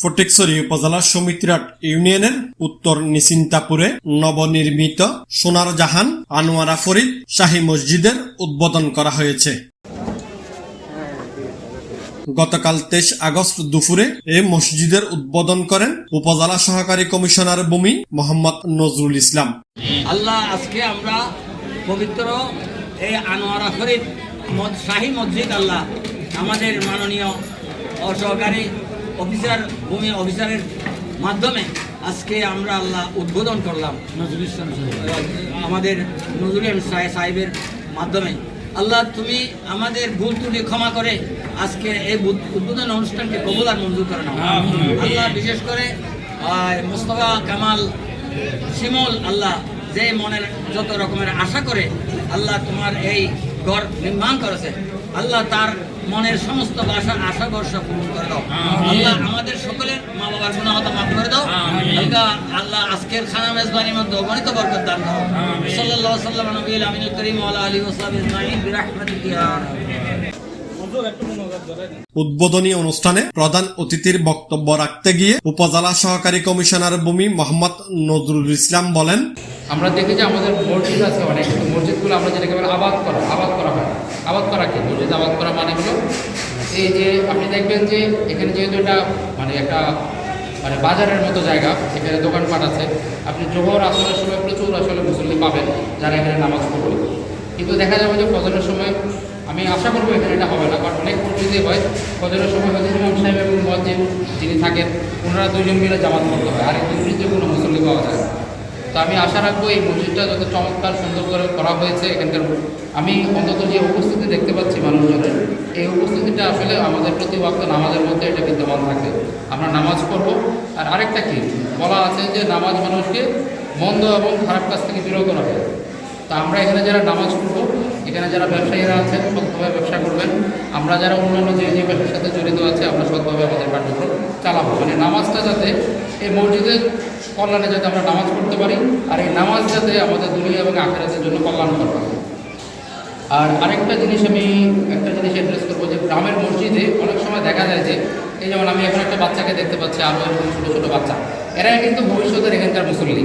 ফটিকছড়ি উপজেলার সমিতিরাট ইউনিয়নের উত্তর নিচিন্তাপুরে নবনির্মিত সোনার জাহান আনোয়ারা ফরিদ শাহী মসজিদের উদ্বোধন করা হয়েছে। গতকাল তেইশ আগস্ট দুপুরে এ মসজিদের উদ্বোধন করেন উপজেলা সহকারী কমিশনার ভূমি মোহাম্মদ নজরুল ইসলাম। আল্লাহ, আজকে আমরা পবিত্র এই আনোয়ারা ফরিদ শাহী মসজিদ, আল্লাহ আমাদের মাননীয় অসহকারী অফিসার ভূমি অফিসারের মাধ্যমে আজকে আমরা আল্লাহ উদ্বোধন করলাম। নজরুল ইসলাম আমাদের নজরুল ইসলাম সাহেবের মাধ্যমে। আল্লাহ তুমি আমাদের ভুল ত্রুটি ক্ষমা করে আজকে এই উদ্বোধন অনুষ্ঠানকে কবুল আর মঞ্জুর করে নাও। আল্লাহ বিশেষ করে মোস্তফা কামাল শিমল আল্লাহ যে মনের যত রকমের আশা করে আল্লাহ তোমার এই ঘর নির্মাণ করেছে আল্লাহ তার মনের সমস্ত বাসা আশা বর্ষা পূরণ করে দাও। আল্লাহ আমাদের সকলের মা বাবার গুণাহত মাফ করে দাও। আল্লাহ আল্লাহ আজকের খানা মেজবানির মধ্যে অগণিত বরকত দান দাও সাল্লাল্লাহু সাল্লাম নবীল আমিনুল করিম ওয়া আলা আলিহি ওয়া সাহবিহি আজমাইন বিরাহমাতিকা ইয়া আরহাম। উদ্বোধনী অনুষ্ঠানে প্রধান অতিথির বক্তব্য রাখতে গিয়ে উপজেলা সহকারী কমিশনার ভূমি মোহাম্মদ নজরুল ইসলাম বলেন আমরা দেখি যে আমাদের মসজিদ আছে অনেক মসজিদগুলো আমরা যেটাকে বলে আবাদ করা আবাদ করা হয়। আবাদ করা কি? মসজিদ আবাদ করা মানে হলো এই যে আপনি দেখবেন যে এখানে যেহেতু এটা মানে একটা মানে বাজারের মতো জায়গা, এখানে দোকানপাট আছে। আপনি জোহর আসরের সময় প্রচুর আসলে মুসল্লি পাবেন যারা এখানে নামাজ পড়বে। কিন্তু দেখা যাবে যে ফজরের সময়, আমি আশা করব এখানে এটা হবে না, কারণ অনেক মসজিদে হয়। ফজরের সময় হয়তো ইমাম সাহেব এবং মসজিদ যিনি থাকেন, ওনারা দুজন মিলে জামাত করতে হয়। আর এই দুজনই যে কোনো মুসল্লি পাওয়া যায় না। তো আমি আশা রাখব এই মসজিদটা যত চমৎকার, সুন্দর করে করা হয়েছে এখানকার আমি অন্তত যে উপস্থিতি দেখতে পাচ্ছি মানুষজনের, এই উপস্থিতিটা আসলে আমাদের প্রতি ওয়াক্ত নামাজের মধ্যে এটা বিদ্যমান থাকে। আমরা নামাজ পড়ব। আর আরেকটা কি? বলা আছে যে নামাজ মানুষকে মন্দ এবং খারাপ কাজ থেকে বিরত রাখে। তা আমরা এখানে যারা নামাজ পড়ব, এখানে যারা ব্যবসায়ীরা আছেন, সৎভাবে ব্যবসা করবেন। আমরা যারা অন্যান্য যে যে ব্যবসার সাথে জড়িত আছে, আমরা সৎভাবে আমাদের কার্যক্রম চালাবো। মানে নামাজটা যাতে এই মসজিদের কল্যাণে যাতে আমরা নামাজ পড়তে পারি, আর এই নামাজ যাতে আমাদের দুনিয়া এবং আখেরাতের জন্য কল্যাণকর হয়। আর আরেকটা জিনিস আমি, একটা জিনিস অ্যাড্রেস করব যে গ্রামের মসজিদে অনেক সময় দেখা যায় যে, এই যেমন আমি এখন একটা বাচ্চাকে দেখতে পাচ্ছি আরও এরকম ছোটো ছোটো বাচ্চা। এরা কিন্তু ভবিষ্যতের এখানকার মুসল্লি।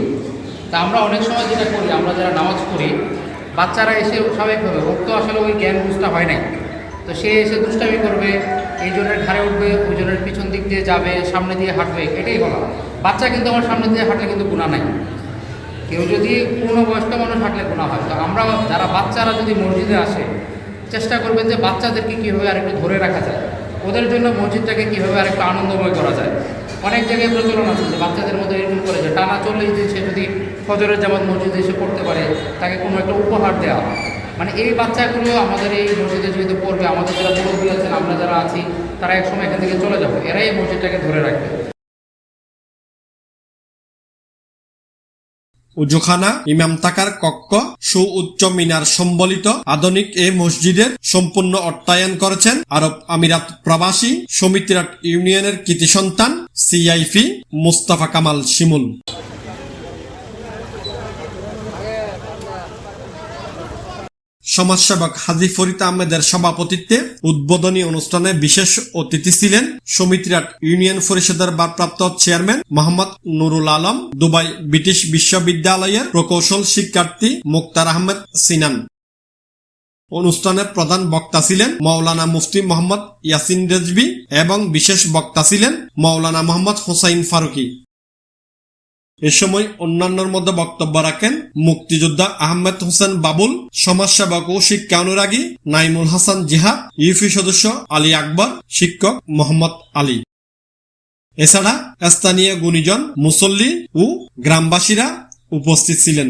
তা আমরা অনেক সময় যেটা করি, আমরা যারা নামাজ পড়ি, বাচ্চারা এসে স্বাভাবিকভাবে ওর তো আসলে ওই জ্ঞান বুঝটা হয় নাই। তো সে এসে দুষ্টামি করবে, এই জনের ঘাড়ে উঠবে, ওই জনের পিছন দিয়ে যাবে, সামনে দিয়ে হাঁটবে, এটাই বলা। বাচ্চা কিন্তু আমার সামনে দিয়ে হাঁটলে কিন্তু গুণা নাই। কেউ যদি পূর্ণবয়স্ক মানুষ হাঁটলে গুণা হয়। তো আমরা যারা বাচ্চারা যদি মসজিদে আসে, চেষ্টা করবেন যে বাচ্চাদেরকে কীভাবে আরেকটু ধরে রাখা যায়। ওদের জন্য মসজিদটাকে কীভাবে আরেকটু আনন্দময় করা যায়। অনেক জায়গায় প্রচলন আছে যে বাচ্চাদের মধ্যে এরকম করে যে টানা চল্লিশ দিন সে যদি ফজরের জামাত মসজিদে এসে পড়তে পারে, তাকে কোনো একটা উপহার দেওয়া মানে এই বাচ্চাগুলো আমাদের এই মসজিদে যেহেতু পড়বে, আমাদের যারা মুরব্বী আছেন, আমরা যারা আছি, তারা একসময় এখান থেকে চলে যাব। এরাই এই মসজিদটাকে ধরে রাখবে। উজুখানা, ইমাম থাকার কক্ষ সুউচ্চ মিনার সম্বলিত আধুনিক এ মসজিদের সম্পূর্ণ অর্থায়ন করেছেন আরব আমিরাত প্রবাসী সমিতিরাট ইউনিয়নের কৃতি সন্তান, সিআইপি মুস্তাফা কামাল শিমুল। সমাজসেবক হাজি ফরিদ আহমেদের সভাপতিত্বে উদ্বোধনী অনুষ্ঠানে বিশেষ অতিথি ছিলেন সমিতিরাট ইউনিয়ন পরিষদের ভারপ্রাপ্ত chairman Mohammad Nurul Alam, Dubai British বিশ্ববিদ্যালয়ের প্রকৌশল শিক্ষার্থী মুক্তার আহমেদ সিনান। অনুষ্ঠানের প্রধান বক্তা ছিলেন মৌলানা মুফতি মোহাম্মদ ইয়াসিন রেজবি এবং বিশেষ বক্তা ছিলেন মৌলানা মোহাম্মদ হোসাইন ফারুকি। এ সময় অন্যান্যর মধ্যে বক্তব্য রাখেন মুক্তিযোদ্ধা আহমেদ হোসেন বাবুল, সমাজসেবক ও শিক্ষা অনুরাগী নাইমুল হাসান জিহাদ, ইউপি সদস্য আলী আকবর, শিক্ষক মোহাম্মদ আলী। এছাড়া স্থানীয় গুণীজন মুসল্লি ও গ্রামবাসীরা উপস্থিত ছিলেন।